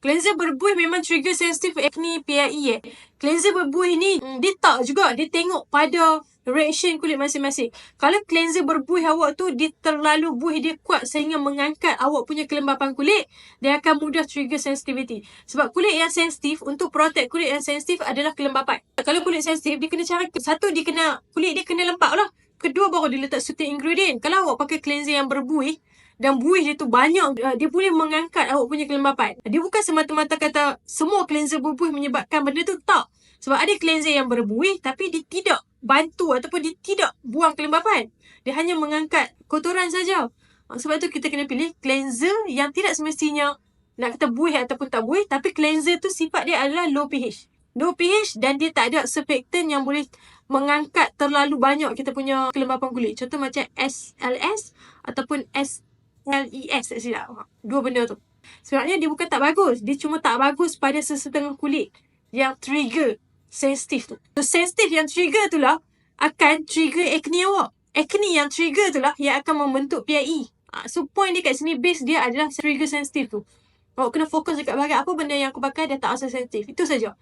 Cleanser berbuih memang trigger sensitif acne PIE eh. Cleanser berbuih ni mm, dia tak juga. Dia tengok pada reaction kulit masing-masing. Kalau cleanser berbuih awak tu dia terlalu buih dia kuat sehingga mengangkat awak punya kelembapan kulit, dia akan mudah trigger sensitivity. Sebab kulit yang sensitif untuk protect kulit yang sensitif adalah kelembapan. Kalau kulit sensitif dia kena cara satu dia kena kulit dia kena lembap lah. Kedua baru dia letak soothing ingredient. Kalau awak pakai cleanser yang berbuih, dan buih dia tu banyak. Uh, dia boleh mengangkat awak punya kelembapan. Dia bukan semata-mata kata semua cleanser berbuih menyebabkan benda tu. Tak. Sebab ada cleanser yang berbuih tapi dia tidak bantu ataupun dia tidak buang kelembapan. Dia hanya mengangkat kotoran saja. Uh, sebab tu kita kena pilih cleanser yang tidak semestinya nak kata buih ataupun tak buih. Tapi cleanser tu sifat dia adalah low pH. Low pH dan dia tak ada surfactant yang boleh mengangkat terlalu banyak kita punya kelembapan kulit. Contoh macam SLS ataupun S LES tak silap. Dua benda tu. Sebenarnya dia bukan tak bagus. Dia cuma tak bagus pada sesetengah kulit yang trigger sensitif tu. So, sensitif yang trigger tu lah akan trigger acne awak. Acne yang trigger tu lah yang akan membentuk PIE. Ha, so, point dia kat sini base dia adalah trigger sensitif tu. Awak kena fokus dekat bahagian apa benda yang aku pakai dia tak rasa sensitif. Itu saja.